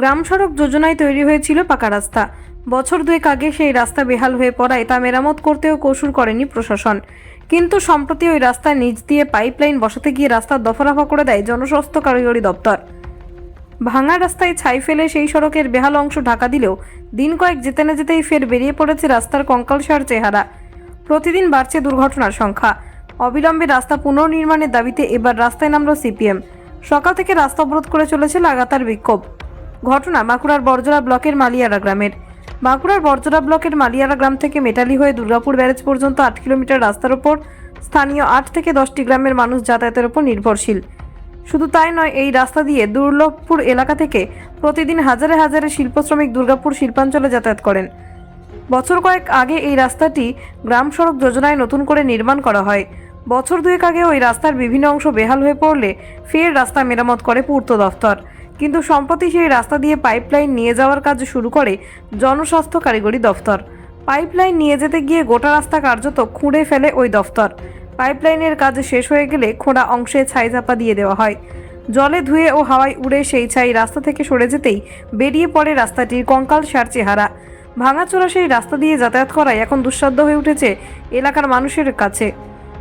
গ্রাম সড়ক যোজনায় তৈরি হয়েছিল পাকা রাস্তা। বছর দুয়েক আগে সেই রাস্তা বেহাল হয়ে পড়ায় তা মেরামত করতেও কৌশল করেনি প্রশাসন। কিন্তু সম্প্রতি ওই রাস্তার নিচ দিয়ে পাইপলাইন বসাতে গিয়ে রাস্তার দফারফা করে দেয় জনস্বাস্থ্য কারিগরি দপ্তর। ভাঙা রাস্তায় ছাই ফেলে সেই সড়কের বেহাল অংশ ঢাকা দিলেও দিন কয়েক যেতে না যেতেই ফের বেরিয়ে পড়েছে রাস্তার কঙ্কালসার চেহারা। প্রতিদিন বাড়ছে দুর্ঘটনার সংখ্যা। অবিলম্বে রাস্তা পুনর্নির্মাণের দাবিতে এবার রাস্তায় নামল সিপিএম। সকাল থেকে রাস্তা অবরোধ করে চলেছে লাগাতার বিক্ষোভ। ঘটনা বাঁকুড়ার বরজরা ব্লকের মালিয়ারা গ্রামের। বাঁকুড়ার বরজরা ব্লকের মালিয়ারা গ্রাম থেকে মেটালি হয়ে দুর্গাপুর ব্যারেজ পর্যন্ত আট কিলোমিটার রাস্তার ওপর স্থানীয় আট থেকে দশটি গ্রামের মানুষ যাতায়াতের ওপর নির্ভরশীল। শুধু তাই নয়, এই রাস্তা দিয়ে দুর্লভপুর এলাকা থেকে প্রতিদিন হাজারে হাজারে শিল্প শ্রমিক দুর্গাপুর শিল্পাঞ্চলে যাতায়াত করেন। বছর কয়েক আগে এই রাস্তাটি গ্রাম সড়ক যোজনায় নতুন করে নির্মাণ করা হয়। বছর দুয়েক আগে ওই রাস্তার বিভিন্ন অংশ বেহাল হয়ে পড়লে ফের রাস্তা মেরামত করে পূর্ত দফতর। কিন্তু সম্প্রতি সেই রাস্তা দিয়ে পাইপলাইন নিয়ে যাওয়ার কাজ শুরু করে জনস্বাস্থ্য কারিগরি দফতর। পাইপলাইন নিয়ে যেতে গিয়ে গোটা রাস্তা কার্যত খুঁড়ে ফেলে ওই দফতর। পাইপলাইনের কাজ শেষ হয়ে গেলে খোঁড়া অংশে ছাই চাপা দিয়ে দেওয়া হয়। জলে ধুয়ে ও হাওয়ায় উড়ে সেই ছাই রাস্তা থেকে সরে যেতেই বেরিয়ে পড়ে রাস্তাটির কঙ্কাল সার চেহারা। ভাঙাচোরা সেই রাস্তা দিয়ে যাতায়াত করায় এখন দুঃসাধ্য হয়ে উঠেছে এলাকার মানুষের কাছে।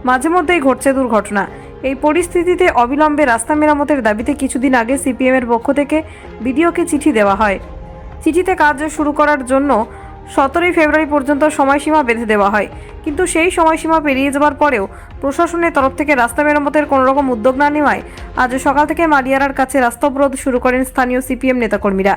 মাঝে মধ্যেই ঘটছে দুর্ঘটনা। এই পরিস্থিতিতে অবিলম্বে রাস্তা মেরামতের দাবিতে কিছুদিন আগে সিপিএমের পক্ষ থেকে বিডিওকে চিঠি দেওয়া হয়। চিঠিতে কাজ শুরু করার জন্য সতেরোই ফেব্রুয়ারি পর্যন্ত সময়সীমা বেঁধে দেওয়া হয়। কিন্তু সেই সময়সীমা পেরিয়ে যাওয়ার পরেও প্রশাসনের তরফ থেকে রাস্তা মেরামতের কোনো রকম উদ্যোগ না নেওয়ায় আজ সকাল থেকে মালিয়ারার কাছে রাস্তা অবরোধ শুরু করেন স্থানীয় সিপিএম নেতাকর্মীরা।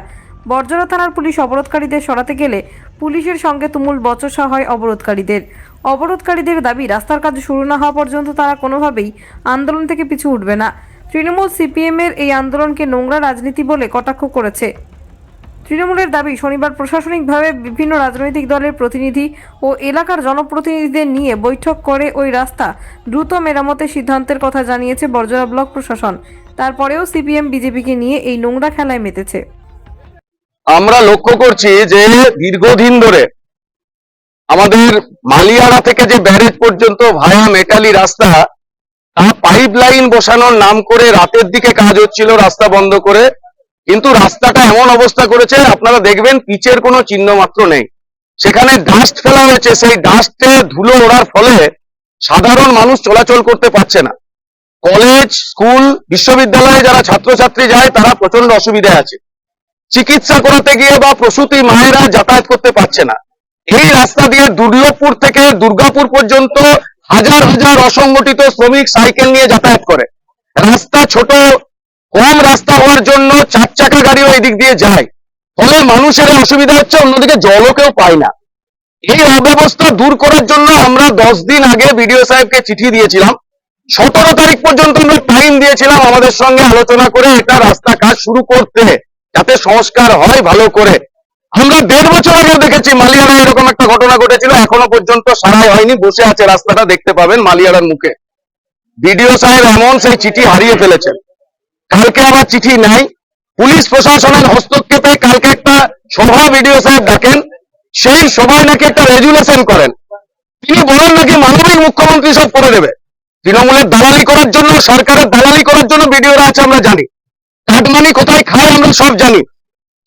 বর্জরা থানার পুলিশ অবরোধকারীদের সরাতে গেলে পুলিশের সঙ্গে তুমুল বচসা হয় অবরোধকারীদের। অবরোধকারীদের দাবি, রাস্তার কাজ শুরু না হওয়া পর্যন্ত তারা কোনোভাবেই আন্দোলন থেকে পিছু উঠবে না। তৃণমূল সিপিএমের এই আন্দোলনকে নোংরা রাজনীতি বলে কটাক্ষ করেছে। তৃণমূলের দাবি, শনিবার প্রশাসনিকভাবে বিভিন্ন রাজনৈতিক দলের প্রতিনিধি ও এলাকার জনপ্রতিনিধিদের নিয়ে বৈঠক করে ওই রাস্তা দ্রুত মেরামতের সিদ্ধান্তের কথা জানিয়েছে বর্জরা ব্লক প্রশাসন। তারপরেও সিপিএম বিজেপিকে নিয়ে এই নোংরা খেলায় মেতেছে। আমরা লক্ষ্য করছি যে দীর্ঘদিন ধরে আমাদের মালিয়ারা থেকে যে ব্যারেজ পর্যন্ত ভায়া মেটালি রাস্তা তা পাইপ লাইন বসানোর নাম করে রাতের দিকে কাজ হচ্ছিল, রাস্তা বন্ধ করে। কিন্তু রাস্তাটা এমন অবস্থা করেছে, আপনারা দেখবেন পিচের কোনো চিহ্ন মাত্র নেই। সেখানে ডাস্ট ফেলা হয়েছে, সেই ডাস্টে ধুলো ওড়ার ফলে সাধারণ মানুষ চলাচল করতে পারছে না। কলেজ স্কুল বিশ্ববিদ্যালয়ে যারা ছাত্রছাত্রী যায়, তারা প্রচণ্ড অসুবিধায় আছে। চিকিৎসা করাতে গিয়ে বা প্রসূতি মায়েরা যাতায়াত করতে পারছে না। এই রাস্তা দিয়ে দুর্লভপুর থেকে দুর্গাপুর পর্যন্ত হাজার হাজার অসংগঠিত শ্রমিক সাইকেল নিয়ে যাতায়াত করে। রাস্তা ছোট, কম রাস্তা হওয়ার জন্য চার চাকা গাড়িও এই দিক দিয়ে যায়। ফলে মানুষের অসুবিধা হচ্ছে, অন্যদিকে জলও কেউ পায় না। এই অব্যবস্থা দূর করার জন্য আমরা দশ দিন আগে বিডিও সাহেবকে চিঠি দিয়েছিলাম। সতেরো তারিখ পর্যন্ত আমরা টাইম দিয়েছিলাম আমাদের সঙ্গে আলোচনা করে এটা রাস্তা কাজ শুরু করতে। যাতে সংস্কার হয় ভালো করে। আমরা দেড় বছর আগে দেখেছি মালিয়ারা এরকম একটা ঘটনা ঘটেছিল, এখনও পর্যন্ত সারাই হয়নি, বসে আছে রাস্তাটা দেখতে পাবেন মালিয়ারার মুখে। বিডিও সাহেব এমন সেই চিঠি হারিয়ে ফেলেছেন। কালকে আবার চিঠি নাই। পুলিশ প্রশাসনের হস্তক্ষেপে কালকে একটা সভা বিডিও সাহেব ডাকেন, সেই সভায় নাকি একটা রেজুলেশন করেন। তিনি বলেন নাকি মানবিক মুখ্যমন্ত্রী সব করে দেবে। তৃণমূলের দালালি করার জন্য, সরকারের দালালি করার জন্য বিডিওরা আছে, আমরা জানি। কাটমানি কোথায় খায় আমরা সব জানি।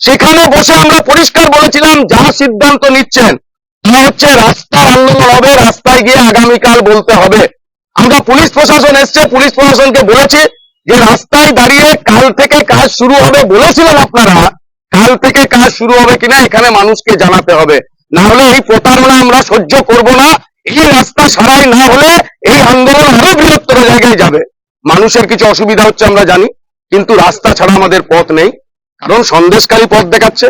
সেখানে বসে আমরা পরিষ্কার বলেছিলাম যা সিদ্ধান্ত নিচ্ছেন তা হচ্ছে রাস্তার আন্দোলন হবে, রাস্তায় গিয়ে আগামীকাল বলতে হবে। আমরা পুলিশ প্রশাসন এসছে, পুলিশ প্রশাসনকে বলেছি যে রাস্তায় দাঁড়িয়ে কাল থেকে কাজ শুরু হবে বলেছিলেন আপনারা, কাল থেকে কাজ শুরু হবে কিনা এখানে মানুষকে জানাতে হবে। না হলে এই প্রতারণা আমরা সহ্য করব না, এই রাস্তা সারাই না হলে এই আন্দোলন আরও বৃহত্তর জায়গায় যাবে। মানুষের কিছু অসুবিধা হচ্ছে আমরা জানি। কিন্তু রাস্তা ছাড়া আমাদের পথ নেই। কারণ সন্দেশকারী পথ দেখাচ্ছে।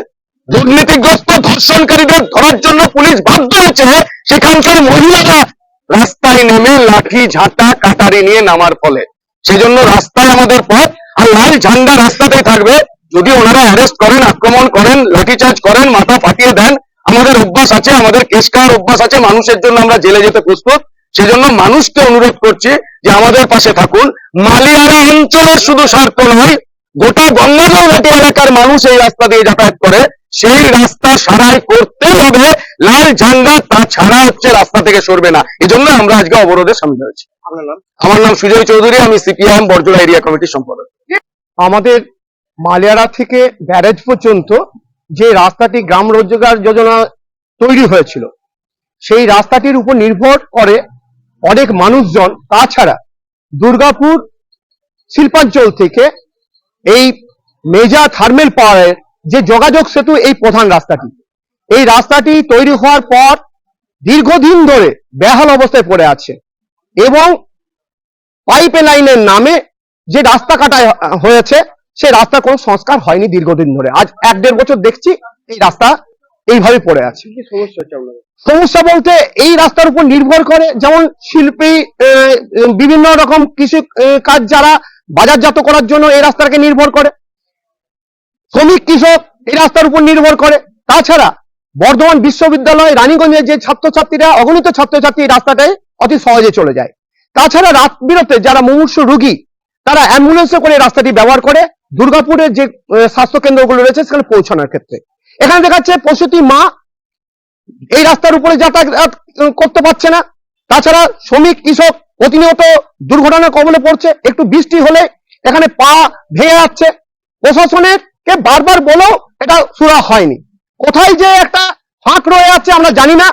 দুর্নীতিগ্রস্ত ধর্ষণকারীদের ধরার জন্য পুলিশ বাধ্য হয়েছে সেখানকার মহিলারা রাস্তায় নেমে লাঠি, ঝাঁটা, কাটারি নিয়ে নামার ফলে। সেজন্য রাস্তায় আমাদের পথ আর লাল ঝান্ডা রাস্তাতেই থাকবে। যদি ওনারা অ্যারেস্ট করেন, আক্রমণ করেন, লাঠিচার্জ করেন, মাথা ফাটিয়ে দেন, আমাদের অভ্যাস আছে, আমাদের কেস খাওয়ার অভ্যাস আছে, মানুষের জন্য আমরা জেলে যেতে প্রস্তুত। সেজন্য মানুষকে অনুরোধ করছি যে আমাদের পাশে থাকুন। মালিয়ারা অঞ্চলের শুধু স্বার্থ নয় গোটা গঙ্গাজল ঘাটি এলাকার মানুষ এই রাস্তা দিয়ে যাতায়াত করে। সেই রাস্তা সারাই করতে হবে লাল ঝান্ডা তাছাড়া হচ্ছে রাস্তা থেকে সরবে না। এজন্য আমরা আজকে অবরোধে সামিল হয়েছি। আমার নাম সুজয় চৌধুরী আমি সিপিআইএম বর্জলা এরিয়া কমিটির সম্পাদক। আমাদের মালিয়ারা থেকে ব্যারেজ পর্যন্ত যে রাস্তাটি গ্রাম রোজগার যোজনা তৈরি হয়েছিল সেই রাস্তাটির উপর নির্ভর করে অনেক মানুষজন, তাছাড়া দুর্গাপুর শিল্পাঞ্চল থেকে এই মেজা থার্মেল পাওয়ারের যে যোগাযোগ সেতু এই প্রধান রাস্তাটি, এই রাস্তাটি তৈরি হওয়ার পর দীর্ঘদিন ধরে বেহাল অবস্থায় পড়ে আছে এবং পাইপ লাইনের নামে যে রাস্তা কাটা হয়েছে, সে রাস্তা কোনো সংস্কার হয়নি দীর্ঘদিন ধরে। আজ এক দেড় বছর দেখছি এই রাস্তা এইভাবে পড়ে আছে। সমস্যা বলতে এই রাস্তার উপর নির্ভর করে যেমন শিল্পী বিভিন্ন রকম কৃষি কাজ যারা বাজারজাত করার জন্য এই রাস্তাকে নির্ভর করে। শ্রমিক কৃষক এই রাস্তার উপর নির্ভর করে। তাছাড়া বর্ধমান বিশ্ববিদ্যালয় রানীগঞ্জের যে ছাত্রছাত্রীরা অগণিত ছাত্রছাত্রী এই রাস্তাটায় অতি সহজে চলে যায়। তাছাড়া রাত বিরতে যারা মুমূর্ষ রুগী তারা অ্যাম্বুলেন্সে করে রাস্তাটি ব্যবহার করে। দুর্গাপুরের যে স্বাস্থ্য কেন্দ্রগুলো রয়েছে সেখানে পৌঁছানোর ক্ষেত্রে। এখানে দেখা যাচ্ছে প্রসূতি মা এই রাস্তার উপরে যাতায়াত করতে পারছে না। তাছাড়া শ্রমিক, কৃষক প্রতিনিয়ত দুর্ঘটনার কবলে পড়ছে। একটু বৃষ্টি হলে এখানে পা ভেঙে যাচ্ছে। প্রশাসনের কে বারবার বলেও এটা সুরা হয়নি। কোথায় যে একটা ফাঁক রয়ে যাচ্ছে আমরা জানি না।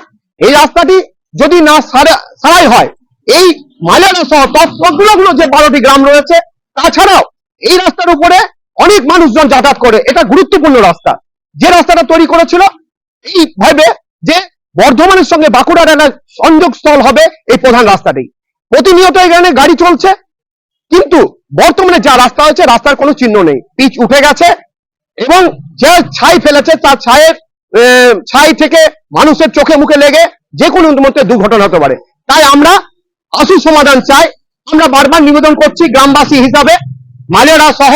এই রাস্তাটি যদি না সারা- সারাই হয়, এই মাইলানা সহ তৎগুলো যে বারোটি গ্রাম রয়েছে, তাছাড়াও এই রাস্তার উপরে অনেক মানুষজন যাতায়াত করে। এটা গুরুত্বপূর্ণ রাস্তা। যে রাস্তাটা তৈরি করেছিল, এই ভাবে যে বর্ধমানের সঙ্গে বাঁকুড়ার একটা সংযোগ স্থল হবে এই প্রধান রাস্তাটি। প্রতিনিয়ত এখানে গাড়ি চলছে, কিন্তু বর্তমানে যা রাস্তা হয়েছে, রাস্তার কোনো চিহ্ন নেই। পিচ উঠে গেছে এবং যে ছাই ফেলেছে, তার ছায়ের ছাই থেকে মানুষের চোখে মুখে লেগে যে কোনো মুহূর্তে দুর্ঘটনা হতে পারে। তাই আমরা আশু সমাধান চাই। আমরা বারবার নিবেদন করছি, গ্রামবাসী হিসাবে, মালেরা সহ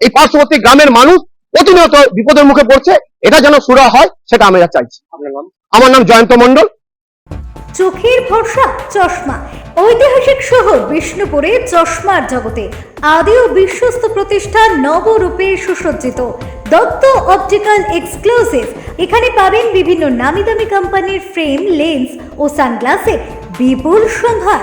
এই পার্শ্ববর্তী গ্রামের মানুষ প্রতিনিয়ত বিপদের মুখে পড়ছে এটা যেন সুরা হয় সেটা আমরা চাইছি। আমার নাম জয়ন্ত মণ্ডল। চোখের ভরসা চশমা। ঐতিহাসিক শহর বিষ্ণুপুরে চশমার জগতে আদি ও বিশ্বস্ত প্রতিষ্ঠান নবরূপে সুসজ্জিত। Dutta optical exclusive. এখানে পাবেন বিভিন্ন নামি দামি কোম্পানির ফ্রেম লেন্স ও সানগ্লাসের বিপুল সম্ভার।